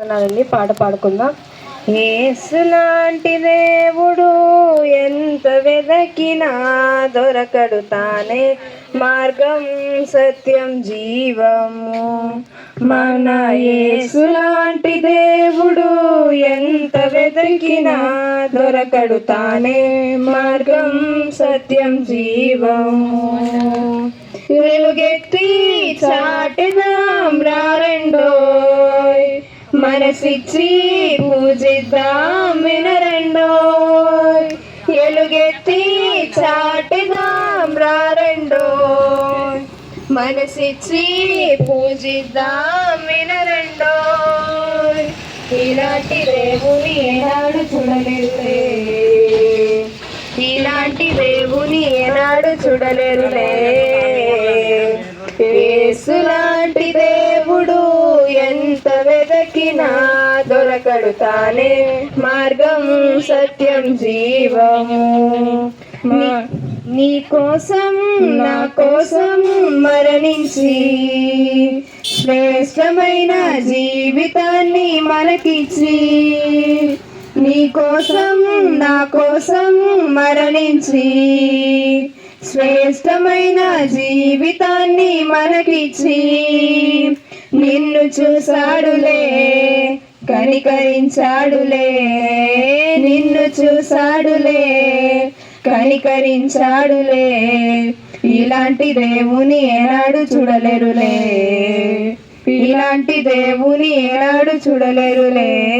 అండి పాట పాడుకుందాం. ఏసు లాంటి దేవుడు ఎంత వెదకినా దొరకడు తానే మార్గం సత్యం జీవము. మన యేసు లాంటి దేవుడు ఎంత వెదకినా దొరకడు తానే మార్గం సత్యం జీవము. వెలుగెత్తి చాటిదాం రెండో మనసిచ్చి పూజిద్దాం వినరెండోయ్. ఎలుగెత్తి చాటిదాం రారెండోయ్. మనసిచ్చి పూజిద్దాం వినరెండోయ్. ఇలాంటి దేవుని ఏనాడు చూడలేరులే. ఇలాంటి దేవుని ఏనాడు చూడలేరులే. యేసులాంటి దేవుడు ఎంత నా దొరకడు తానే మార్గం సత్యం జీవము. నీ కోసం నా కోసం మరణించి శ్రేష్టమైన జీవితాన్ని మనకిచ్చి నీ కోసం నా కోసం మరణించి శ్రేష్టమైన జీవితాన్ని మనకిచ్చి నిన్ను చూశాడులే కనికరించాడులే. నిన్ను చూశాడులే కనికరించాడులే. ఇలాంటి దేవుని ఏనాడు చూడలేరులే. ఇలాంటి దేవుని ఏనాడు చూడలేరులే.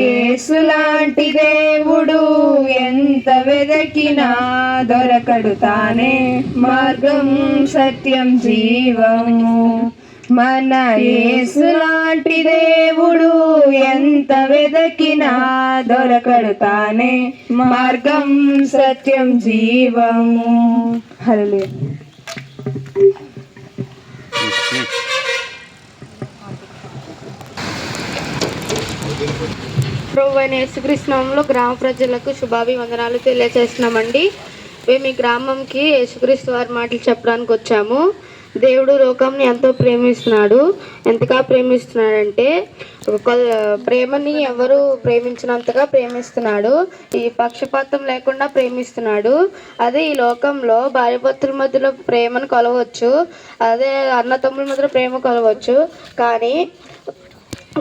ఏసులాంటి దేవుడు ఎంత వెదకినా దొరకడు తానే. మార్గం సత్యం జీవము. మన యేసులాంటి దేవుడు ఎంత వెదకినా దొరకడు తానే మార్గం సత్యం జీవము. హల్లెలూయా. ప్రభువైన యేసుక్రీస్తునామంలో గ్రామ ప్రజలకు శుభాభివందనాలు తెలియజేస్తున్నామండి. మేము ఈ గ్రామంకి యేసుక్రీస్తు వారి మాటలు చెప్పడానికి వచ్చాము. దేవుడు లోకంని ఎంతో ప్రేమిస్తున్నాడు. ఎంతగా ప్రేమిస్తున్నాడంటే ప్రేమని ఎవరు ప్రేమించినంతగా ప్రేమిస్తున్నాడు. ఈ పక్షపాతం లేకుండా ప్రేమిస్తున్నాడు. అదే ఈ లోకంలో భార్యభర్తల మధ్యలో ప్రేమను కొలవచ్చు. అదే అన్నతమ్ముల మధ్యలో ప్రేమ కొలవచ్చు. కానీ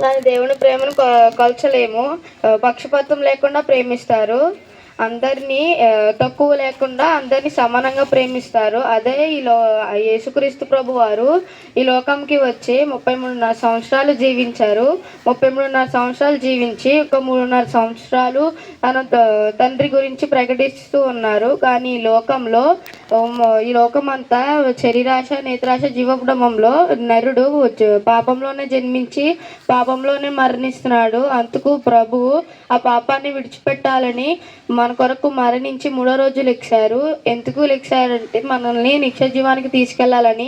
కానీ దేవుని ప్రేమను కొ- కొలచలేము. పక్షపాతం లేకుండా ప్రేమిస్తారు. అందరినీ తక్కువ లేకుండా అందరినీ సమానంగా ప్రేమిస్తారు. అదే ఈ లో యేసుక్రీస్తు ప్రభు వారు ఈ లోకంకి వచ్చి ముప్పై మూడున్నర సంవత్సరాలు జీవించారు. ముప్పై మూడున్నర సంవత్సరాలు జీవించి ఒక మూడున్నర సంవత్సరాలు తన త- తండ్రి గురించి ప్రకటిస్తూ ఉన్నారు. కానీ ఈ లోకంలో ఈ లోకమంతా శరీరాశ నేత్రాశ జీవకుడమంలో నరుడు పాపంలోనే జన్మించి పాపంలోనే మరణిస్తున్నాడు. అందుకు ప్రభువు ఆ పాపాన్ని విడిచిపెట్టాలని మన మన కొరకు మరణించి మూడో రోజు లెక్కారు ఎందుకు లెక్కారంటే మనల్ని నిక్ష జీవానికి తీసుకెళ్ళాలని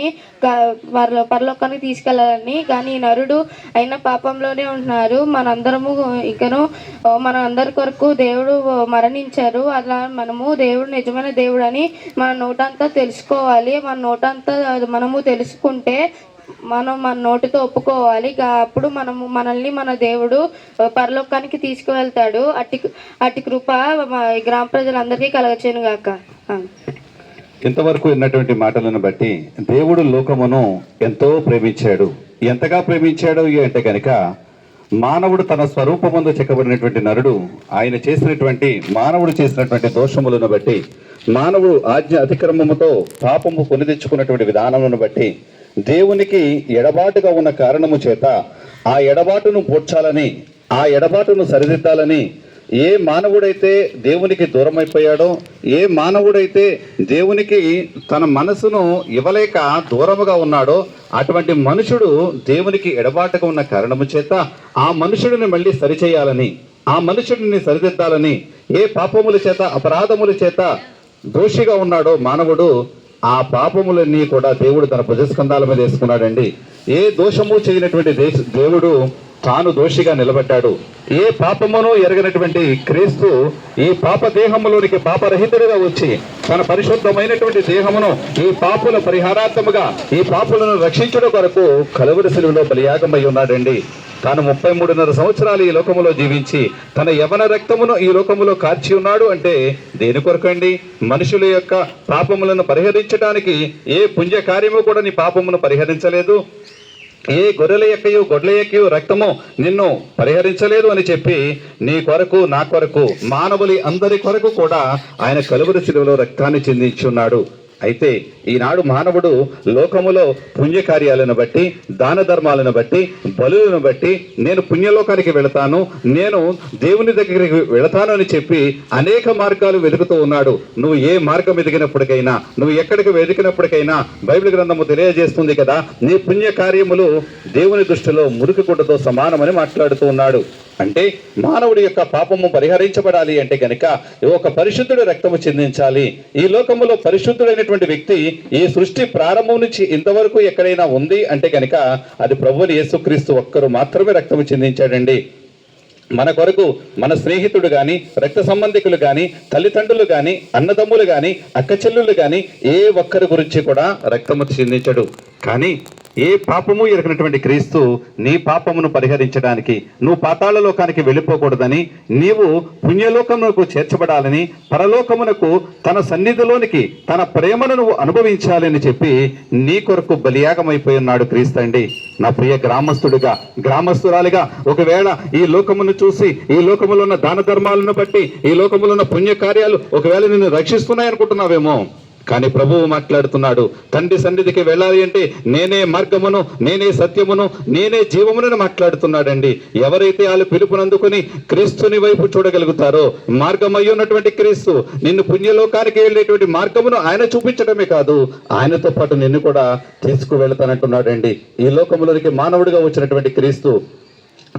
వారిలో పరలోకానికి తీసుకెళ్ళాలని. కానీ ఈ నరుడు అయిన పాపంలోనే ఉంటున్నారు. మనందరము ఇంకను మన అందరి కొరకు దేవుడు మరణించారు. అలా మనము దేవుడు నిజమైన దేవుడు అని మన నోటంతా తెలుసుకోవాలి. మన నోటంతా మనము తెలుసుకుంటే మనం మన నోటితో ఒప్పుకోవాలి. గా- అప్పుడు మనము మనల్ని మన దేవుడు పరలోకానికి తీసుకువెళ్తాడు. అట్టి అట్టి కృప గ్రామ ప్రజలందరికీ కలగచేను గాక. ఇంతవరకు విన్నటువంటి మాటలను బట్టి దేవుడు లోకమును ఎంతో ప్రేమించాడు. ఎంతగా ప్రేమించాడు అంటే కనుక మానవుడు తన స్వరూపముందు చెక్కబడినటువంటి నరుడు ఆయన చేసినటువంటి మానవుడు చేసినటువంటి దోషములను బట్టి మానవుడు ఆజ్ఞ అతిక్రమముతో పాపము కొని తెచ్చుకున్నటువంటి విధానములను బట్టి దేవునికి ఎడబాటుగా ఉన్న కారణము చేత ఆ ఎడబాటును పూడ్చాలని ఆ ఎడబాటును సరిదిద్దాలని ఏ మానవుడైతే దేవునికి దూరం అయిపోయాడో ఏ మానవుడైతే దేవునికి తన మనసును ఇవ్వలేక దూరముగా ఉన్నాడో అటువంటి మనుషుడు దేవునికి ఎడబాటుగా ఉన్న కారణము చేత ఆ మనుషుడిని మళ్ళీ సరిచేయాలని ఆ మనుషుడిని సరిదిద్దాలని ఏ పాపముల చేత అపరాధముల చేత దోషిగా ఉన్నాడో మానవుడు ఆ పాపములన్నీ కూడా దేవుడు తన భుజస్కంధాల మీద వేసుకున్నాడండి. ఏ దోషము చేయనటువంటి దేవుడు తాను దోషిగా నిలబడ్డాడు. ఏ పాపమును ఎరగనటువంటి క్రీస్తు ఈ పాప దేహములోనికి పాపరహితుడిగా వచ్చి తన పరిశుద్ధమైనటువంటి దేహమును ఈ పాపుల పరిహారార్థముగా ఈ పాపులను రక్షించడం కొరకు కలువరి శిలువలో బలియాగమై ఉన్నాడండి. తాను ముప్పై మూడున్నర సంవత్సరాలు ఈ లోకములో జీవించి తన యవన రక్తమును ఈ లోకములో కార్చి ఉన్నాడు అంటే దేని కొరకండి? మనుషుల యొక్క పాపములను పరిహరించడానికి ఏ పుణ్య కార్యము కూడా నీ పాపమును పరిహరించలేదు? ఏ గొర్రెల యొక్కయు గొడ్ల యొక్కయు రక్తము నిన్ను పరిహరించలేదు అని చెప్పి నీ కొరకు నా కొరకు మానవులి అందరి కొరకు కూడా ఆయన కలువరి శిలువలో రక్తాన్ని చెందించున్నాడు. అయితే ఈనాడు మానవుడు లోకములో పుణ్యకార్యాలను బట్టి దాన ధర్మాలను బట్టి బలులను బట్టి నేను పుణ్యలోకానికి వెళతాను నేను దేవుని దగ్గరికి వెళతాను అని చెప్పి అనేక మార్గాలు వెతుకుతూ ఉన్నాడు. నువ్వు ఏ మార్గం ఎదిగినప్పటికైనా నువ్వు ఎక్కడికి వెతికినప్పటికైనా బైబిల్ గ్రంథము తెలియజేస్తుంది కదా నీ పుణ్య కార్యములు దేవుని దృష్టిలో మురికి గుడ్డతో సమానమని మాట్లాడుతూ ఉన్నాడు. అంటే మానవుడి యొక్క పాపము పరిహరించబడాలి అంటే కనుక ఒక పరిశుద్ధుడు రక్తము చెందించాలి. ఈ లోకములో పరిశుద్ధుడైనటువంటి వ్యక్తి ఈ సృష్టి ప్రారంభం నుంచి ఇంతవరకు ఎక్కడైనా ఉంది అంటే కనుక అది ప్రభువుని యేసుక్రీస్తు ఒక్కరు మాత్రమే రక్తము చెందించాడండి. మన కొరకు మన స్నేహితుడు కానీ రక్త సంబంధికులు కానీ తల్లిదండ్రులు కానీ అన్నదమ్ములు కానీ అక్క చెల్లులు కానీ ఏ ఒక్కరి గురించి కూడా రక్తము చెందించడు. కానీ ఏ పాపము ఎరగినటువంటి క్రీస్తు నీ పాపమును పరిహరించడానికి నువ్వు పాతాళ లోకానికి వెళ్ళిపోకూడదని నీవు పుణ్యలోకమునకు చేర్చబడాలని పరలోకమునకు తన సన్నిధిలోనికి తన ప్రేమను నువ్వు అనుభవించాలని చెప్పి నీ కొరకు బలియాగమైపోయి ఉన్నాడు క్రీస్తు అండి. నా ప్రియ గ్రామస్తుడిగా గ్రామస్తురాలిగా ఒకవేళ ఈ లోకమును చూసి ఈ లోకములో ఉన్న దాన ధర్మాలను బట్టి ఈ లోకములో ఉన్న పుణ్య కార్యాలు ఒకవేళ నిన్ను రక్షిస్తున్నాయనుకుంటున్నావేమో కానీ ప్రభువు మాట్లాడుతున్నాడు తండ్రి సన్నిధికి వెళ్ళాలి అంటే నేనే మార్గమును నేనే సత్యమును నేనే జీవమునని మాట్లాడుతున్నాడండి. ఎవరైతే వాళ్ళు పిలుపునందుకుని క్రీస్తుని వైపు చూడగలుగుతారో మార్గం ఉన్నటువంటి క్రీస్తు నిన్ను పుణ్యలోకానికి వెళ్ళేటువంటి మార్గమును ఆయన చూపించడమే కాదు ఆయనతో పాటు నిన్ను కూడా తీసుకువెళ్తానంటున్నాడండి. ఈ లోకములోనికి మానవుడిగా వచ్చినటువంటి క్రీస్తు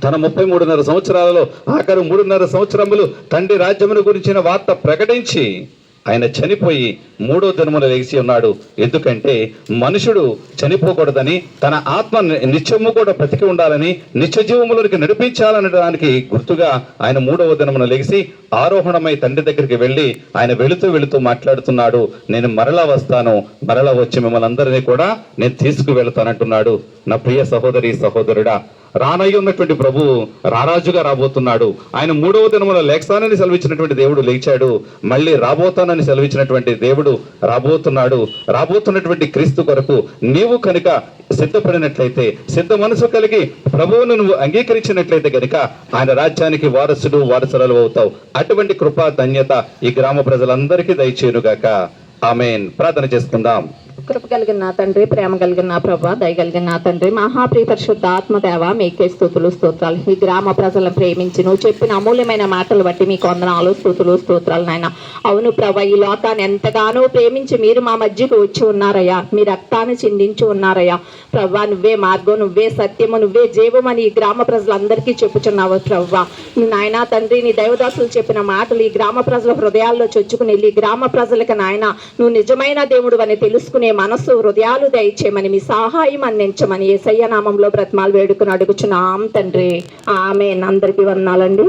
తన ముప్పై మూడున్నర సంవత్సరాలలో ఆఖరు మూడున్నర సంవత్సరములు తండ్రి రాజ్యమును గురించిన వార్త ప్రకటించి ఆయన చనిపోయి మూడో దినమున లేచి ఉన్నాడు. ఎందుకంటే మనుషుడు చనిపోకూడదని తన ఆత్మ నిత్యము కూడా బ్రతికి ఉండాలని నిత్య జీవములోనికి నడిపించాలనడానికి గుర్తుగా ఆయన మూడవ దినమున లెగిసి ఆరోహణమై తండ్రి దగ్గరికి వెళ్ళి ఆయన వెళుతూ వెళుతూ మాట్లాడుతున్నాడు. నేను మరలా వస్తాను మరలా వచ్చి మిమ్మల్ని అందరినీ కూడా నేను తీసుకువెళ్తానంటున్నాడు. నా ప్రియ సహోదరి సహోదరుడా రానయ్య ఉన్నటువంటి ప్రభువు రారాజుగా రాబోతున్నాడు. ఆయన మూడవ దినమున లేఖసానని సెలవిచ్చినటువంటి దేవుడు లేచాడు. మళ్ళీ రాబోతానని సెలవిచ్చినటువంటి దేవుడు రాబోతున్నాడు. రాబోతున్నటువంటి క్రీస్తు కొరకు నీవు కనుక సిద్ధపడినట్లయితే సిద్ధ మనసు కలిగి ప్రభువును నువ్వు అంగీకరించినట్లయితే కనుక ఆయన రాజ్యానికి వారసుడు వారసురాలు అవుతావు. అటువంటి కృపా ధన్యత ఈ గ్రామ ప్రజలందరికీ దయచేయునుగాక. ఆమెన్. ప్రార్థన చేసుకుందాం. కృప కలిగిన నా తండ్రి ప్రేమ కలిగిన నా ప్రభ దయ కలిగిన నా తండ్రి మహాప్రియ పరిశుద్ధ ఆత్మదేవ మీకే స్థుతులు స్తోత్రాలు. ఈ గ్రామ ప్రజలను ప్రేమించి నువ్వు చెప్పిన అమూల్యమైన మాటలు బట్టి మీకు వందనాలు స్థుతులు స్తోత్రాలు నాయన. అవును ప్రభ ఈ లోకాన్ని ఎంతగానో ప్రేమించి మీరు మా మధ్యకు వచ్చి ఉన్నారయ్యా. మీ రక్తాన్ని చిందించి ఉన్నారయ్యా. ప్రభా నువ్వే మార్గం నువ్వే సత్యము నువ్వే జీవమని ఈ గ్రామ ప్రజలందరికీ చెప్పుచున్నావు ప్రభా. నీ నాయనా తండ్రి నీ దైవదాసులు చెప్పిన మాటలు ఈ గ్రామ ప్రజల హృదయాల్లో చొచ్చుకుని వెళ్ళి ఈ గ్రామ ప్రజలకు నాయన నువ్వు నిజమైన దేవుడు అని తెలుసుకునే మనసు హృదయాలు దయచేయమని మీ సహాయం అందించమని ఏసయ్య నామంలో బ్రతమాలు వేడుకుని అడుగుచున్నాం తండ్రి. ఆమె అందరికీ వందాలండి